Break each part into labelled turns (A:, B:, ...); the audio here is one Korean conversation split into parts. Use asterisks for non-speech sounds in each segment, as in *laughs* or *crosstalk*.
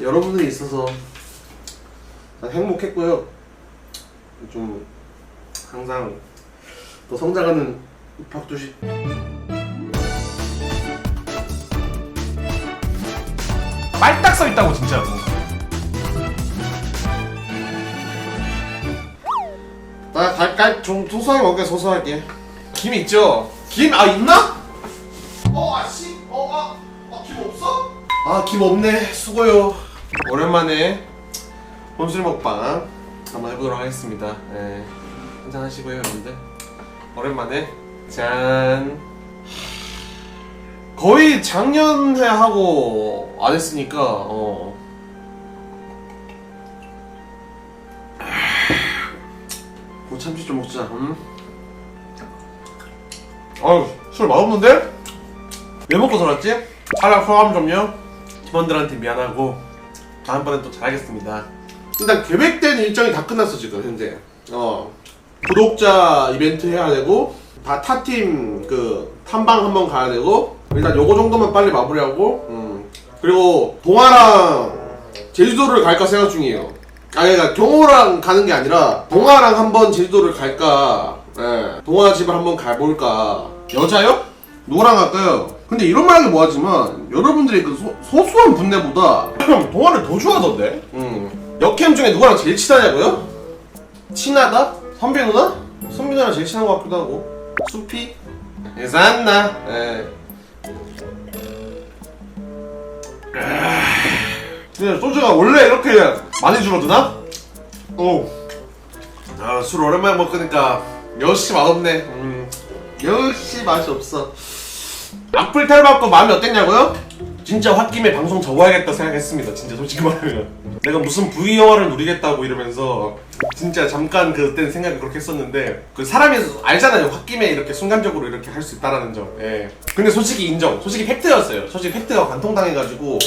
A: 여러분들이 있어서 난 행복했고요. 좀 항상 또 성장하는 박두식
B: 빨딱 써 있다고 진짜로.
A: 나 갈까 좀 소소하게 먹게 소소하게
B: 김 있죠?
A: 김 아 있나? 어 아씨 어아김 없어? 아 김 없네 수고요 오랜만에 혼술 먹방 한번 해보도록 하겠습니다. 예 한잔 하시고요 여러분들? 오랜만에. 짠. 거의 작년에 하고 안 했으니까 어. 고참치 좀 먹자 음? 어우 술 맛없는데? 왜 먹고 살았지? 촬영 소감 좀요? 팀원들한테 미안하고 다음번엔 또 잘하겠습니다 일단 계획된 일정이 다 끝났어 지금 현재 어 구독자 이벤트 해야 되고 다 타팀 그 탐방 한번 가야 되고 일단 요거 정도만 빨리 마무리하고 음 그리고 동아랑 제주도를 갈까 생각 중이에요 아 그러니까 경호랑 가는 게 아니라 동아랑 한번 제주도를 갈까 예 동아 집을 한번 가볼까 여자요? 누구랑 갈까요? 근데 이런 말 하기 뭐하지만 여러분들이 그 소, 소소한 분내보다 *clears throat*
B: 동화를 더 좋아하던데?
A: 음 역캠 중에 누구랑 제일 친하냐고요? 친하다? 선배 누나? 선배 누나랑 제일 친한 것 같기도 하고 수피? 예산나 예. 근데 소주가 원래 이렇게 많이 줄어드나? 오. 아, 술 오랜만에 먹으니까 역시 맛없네. 음. 역시 맛이 없어. 악플 탈받고 마음이 어땠냐고요? 진짜 홧김에 방송 접어야겠다 생각했습니다. 진짜 솔직히 말하면. 내가 무슨 V 영화를 누리겠다고 이러면서 진짜 잠깐 그때는 생각이 그렇게 했었는데 그 사람이 알잖아요. 홧김에 이렇게 순간적으로 이렇게 할 수 있다라는 점. 예. 근데 솔직히 인정. 솔직히 팩트였어요. 솔직히 팩트가 관통당해가지고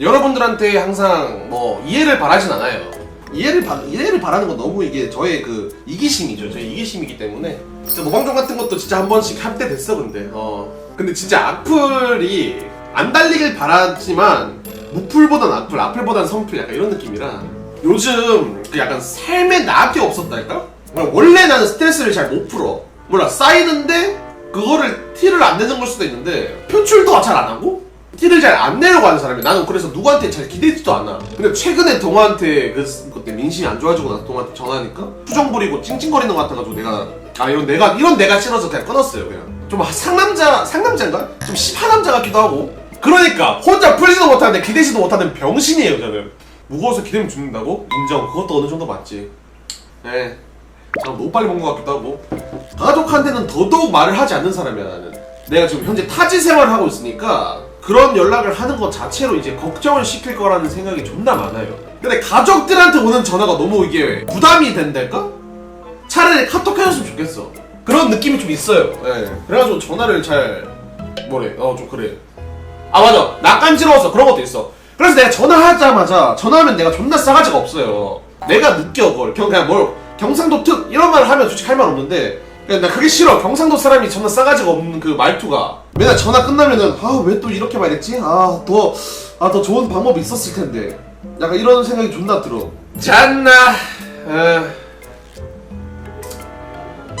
A: 여러분들한테 항상 뭐 이해를 바라진 않아요. 이해를 바, 이해를 바라는 건 너무 이게 저의 그 이기심이죠. 저의 이기심이기 때문에 진짜 노방종 같은 것도 진짜 한 번씩 할 때 됐어 근데. 어. 근데 진짜 악플이 안 달리길 바라지만 무풀보단 악플, 악플보단 선플 약간 이런 느낌이라 요즘 그 약간 삶에 낙이 없었달까? 원래 나는 스트레스를 잘 못 풀어. 몰라 쌓이는데 그거를 티를 안 내는 걸 수도 있는데 표출도 잘 안 하고 티를 잘 안 내려고 하는 사람이야. 나는 그래서 누구한테 잘 기대지도 않아. 근데 최근에 동아한테 그 그때 민심이 안 좋아지고 나서 동아한테 전화하니까 표정 부리고 찡찡거리는 것 같아가지고 내가 아 이런 내가 이런 내가 싫어서 그냥 끊었어요 그냥. 좀 상남자 상남자인가? 좀 시파남자 같기도 하고. 그러니까 혼자 풀지도 못하는데 기대지도 못하는 병신이에요 저는. 무거워서 기대면 죽는다고? 인정. 그것도 어느 정도 맞지. 예. 참 너무 빨리 본 것 같기도 하고 가족한테는 더더욱 말을 하지 않는 사람이야 나는 내가 지금 현재 타지 생활을 하고 있으니까 그런 연락을 하는 것 자체로 이제 걱정을 시킬 거라는 생각이 존나 많아요 근데 가족들한테 오는 전화가 너무 이게 부담이 된달까? 차라리 카톡 해줬으면 좋겠어 그런 느낌이 좀 있어요. 예. 그래가지고 전화를 잘 뭐래? 어 좀 그래. 아 맞아. 낯간지러워서 그런 것도 있어. 그래서 내가 전화하자마자 전화하면 내가 존나 싸가지가 없어요. 내가 느껴 그걸. 그냥 그냥 뭘 경상도 특 이런 말을 하면 솔직히 할 말 없는데. 그냥 나 그게 싫어. 경상도 사람이 존나 싸가지가 없는 그 말투가. 맨날 전화 끝나면은 아 왜 또 이렇게 말했지? 아 더 아 더 좋은 방법이 있었을 텐데. 약간 이런 생각이 존나 들어. 잤나. 어...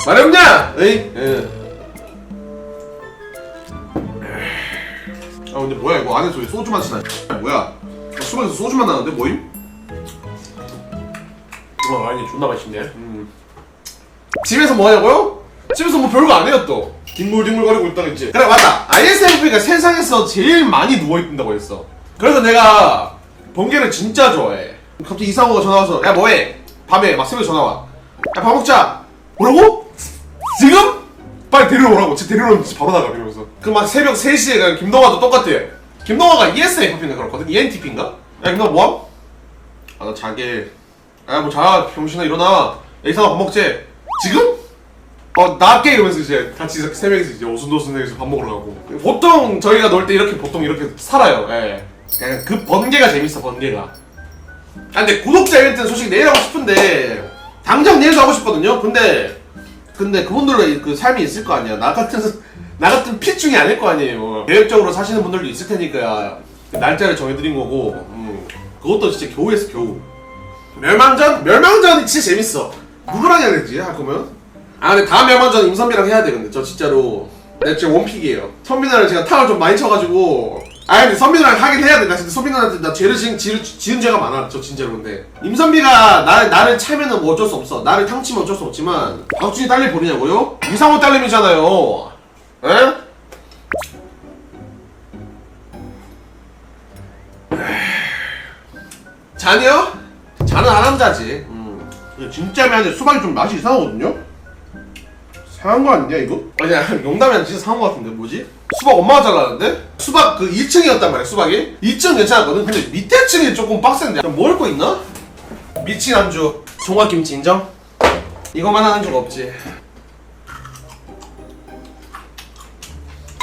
A: 말이 없냐 에이 예. 아 근데 뭐야 이거 안에서 왜 소주 맛이 나 뭐야 수박에서 소주만 나는데 뭐임? 와 아니 존나 맛있네 음. 집에서 뭐 하냐고요? 집에서 뭐 별거 안 해요 또 뒹굴뒹굴거리고 있다가 있지 그래 맞다 ISFP가 세상에서 제일 많이 누워 있다고 했어 그래서 내가 번개를 진짜 좋아해 갑자기 이상호가 전화 와서 야 뭐해? 밤에 막 새벽에 전화 와 야 밥 먹자 뭐라고? 지금? 빨리 데리러 오라고. 진짜 데리러 오면 진짜 바로 나가 이러면서. 그 막 새벽 3시에 그냥 김동화도 똑같아. 김동화가 ESFP인가 그렇거든? ENTP인가? 야 김동화 뭐함? 아 나 자게. 야 뭐 자. 병신아 일어나. 야 이상아 밥 먹지? 지금? 어 나게! 이러면서 이제 같이 이렇게 세 명이서 이제 오순도순해서 밥 먹으러 가고. 보통 저희가 놀 때 이렇게 보통 이렇게 살아요. 예. 그냥 그 번개가 재밌어 번개가. 아 근데 구독자 이벤트는 솔직히 내일 하고 싶은데 당장 내일도 하고 싶거든요? 근데 근데 그분들의 그 삶이 있을 거 아니야. 나 같은 *laughs* 나 같은 핏중이 아닐 거 아니에요. 계획적으로 사시는 분들도 있을 테니까 날짜를 정해드린 거고. 음. 그것도 진짜 겨우 했어 겨우. 멸망전? 멸망전이 진짜 재밌어. 누구랑 해야 되지? 할 거면? 아 근데 다음 멸망전 임선비랑 해야 돼 근데. 저 진짜로. 내가 진짜 원픽이에요. 선빈이랑 제가 탁을 좀 많이 쳐가지고 아 근데 선빈이랑 하긴 해야 돼나 진짜 선빈이한테 나 죄를 지은, 지은, 지은 죄가 많아 저 진짜로 근데 임선비가 나를, 나를 차면은 뭐 어쩔 수 없어 나를 탕치면 어쩔 수 없지만 박준이 딸림 보느냐고요? 이상호 딸림이잖아요 에? 잔이요? 잔은 안 남자지. 음. 진짜 미안해. 수박이 좀 맛이 이상하거든요? 상한 거 아니냐, 이거? 아니야, 농담이 아니라 진짜 상한 거 같은데, 뭐지? 수박 엄마가 잘라는데? 수박 그 2층이었단 말이야, 수박이. 2층 괜찮았거든? 근데 밑에 층이 조금 빡센데. 좀 먹을 거 있나? 미친 안주. 종합김치 인정? 이거만 하는 줄 없지.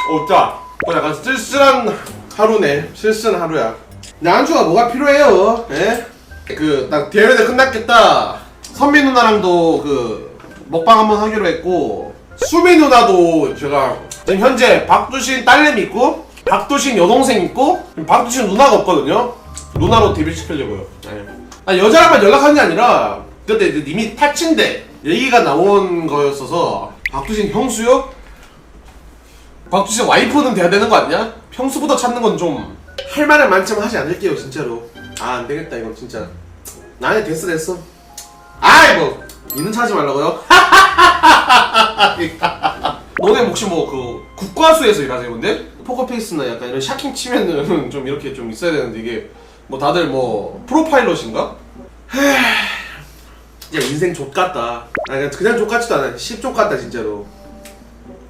A: 어, 짜. 어, 약간 쓸쓸한 하루네. 쓸쓸한 하루야. 나 안주가 뭐가 필요해요? 예? 그, 나 대회도 끝났겠다. 선미 누나랑도 그, 먹방 한번 하기로 했고, 수미 누나도 제가, 지금 현재 박두신 딸내미 있고, 박두신 여동생 있고, 박두신 누나가 없거든요? 누나로 데뷔시키려고요. 예. 아, 여자랑만 연락하는 게 아니라, 그때 이미 타친데, 얘기가 나온 거였어서, 박두신 형수요? 박주신 와이프는 돼야 되는 거 아니야? 평소보다 찾는 건 좀 할 말을 많지만 하지 않을게요 진짜로 아 안 되겠다 이건 진짜 나네 됐어 됐어 아이 뭐 니는 찾지 말라고요? *laughs* 너네 혹시 뭐 그 국과수에서 일하세요 근데? 포커페이스나 약간 이런 샤킹 치면은 *laughs* 좀 이렇게 좀 있어야 되는데 이게 뭐 다들 뭐 프로파일럿인가? *sighs* 진짜 인생 족같다 아 그냥 그냥 족같지도 않아 씹족같다 진짜로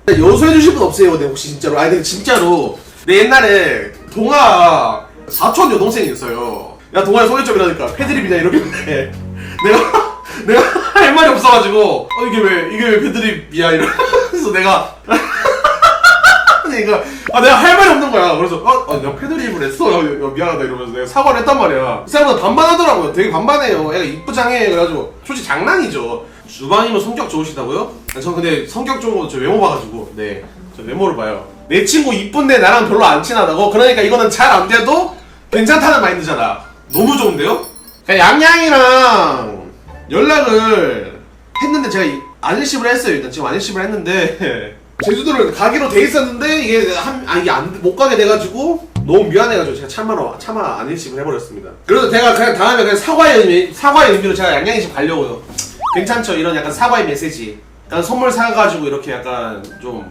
A: 여수해 주실 분 없어요, 근데 혹시 진짜로? 아니, 근데 진짜로 내 옛날에 동아 사촌 여동생이 있어요. 야, 동아야 소개 좀 이러니까 패드립이냐 이러길래 *laughs* 내가 *laughs* 내가 할 말이 없어가지고 어 이게 왜 이게 왜 패드립이야 이러면서 *laughs* 내가 *laughs* 이거 아 내가 할 말이 없는 거야. 그래서 어, 아, 내가 패드립을 했어. 야, 야, 미안하다 이러면서 내가 사과를 했단 말이야. 이 사람은 반반하더라고요. 되게 반반해요. 애가 이쁘장해. 그래가지고 솔직히 장난이죠. 주방이면 성격 좋으시다고요? 아, 저 근데 성격 좋은 거저 외모 봐가지고 네. 저 외모를 봐요. 내 친구 이쁜데 나랑 별로 안 친하다고? 그러니까 이거는 잘 안 돼도 괜찮다는 마인드잖아. 너무 좋은데요? 그냥 양양이랑 연락을 했는데 제가 이- 안일십을 했어요. 일단 지금 안일십을 했는데 *laughs* 제주도를 가기로 돼 있었는데 이게 한, 아 이게 안, 못 가게 돼가지고 너무 미안해가지고 제가 차마로 차마 안일십을 해버렸습니다. 그래서 제가 그냥 다음에 그냥 사과의 의미 사과의 의미로 제가 양양이 집 가려고요. 괜찮죠? 이런 약간 사과의 메시지. 약간 선물 사가지고 이렇게 약간 좀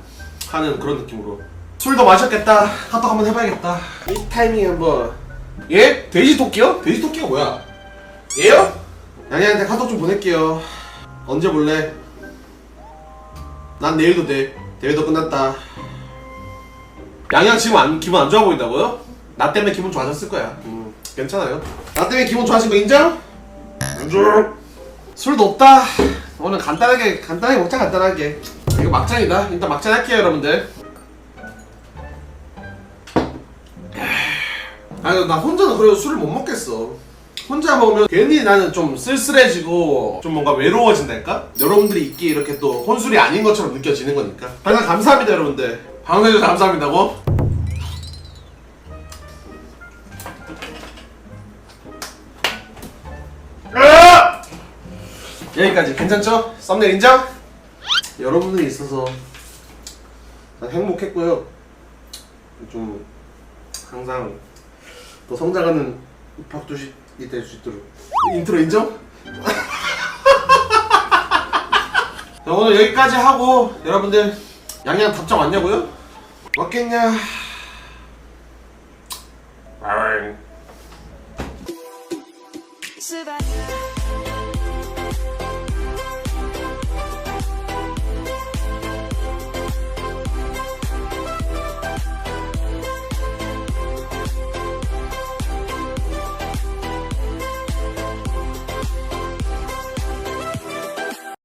A: 하는 그런 느낌으로. 술도 마셨겠다. 카톡 한번 해봐야겠다. 이 타이밍에 한번. 예? 돼지 토끼요? 돼지 토끼가 뭐야? 얘요? 양양한테 카톡 좀 보낼게요. 언제 볼래? 난 내일도 돼. 대회도 끝났다. 양양 지금 안, 기분 안 좋아 보인다고요? 나 때문에 기분 좋아졌을 거야. 음, 괜찮아요. 나 때문에 기분 좋아진 거 인정? 인정. 술도 없다. 오늘 간단하게 간단하게 먹자 간단하게. 이거 막장이다. 일단 막장 할게요 여러분들. 아니 나 혼자는 그래도 술을 못 먹겠어. 혼자 먹으면 괜히 나는 좀 쓸쓸해지고 좀 뭔가 외로워진달까? 여러분들이 있기에 이렇게 또 혼술이 아닌 것처럼 느껴지는 거니까. 항상 감사합니다 여러분들. 방송해주셔서 감사합니다고. 여기까지 괜찮죠? 썸네일 인정? 여러분들이 있어서 난 행복했고요. 좀 항상 더 성장하는 박두식 이될수 있도록 인트로 인정? *laughs* 자, 오늘 여기까지 하고 여러분들 양양 답장 왔냐고요? 왔겠냐?
C: Survive.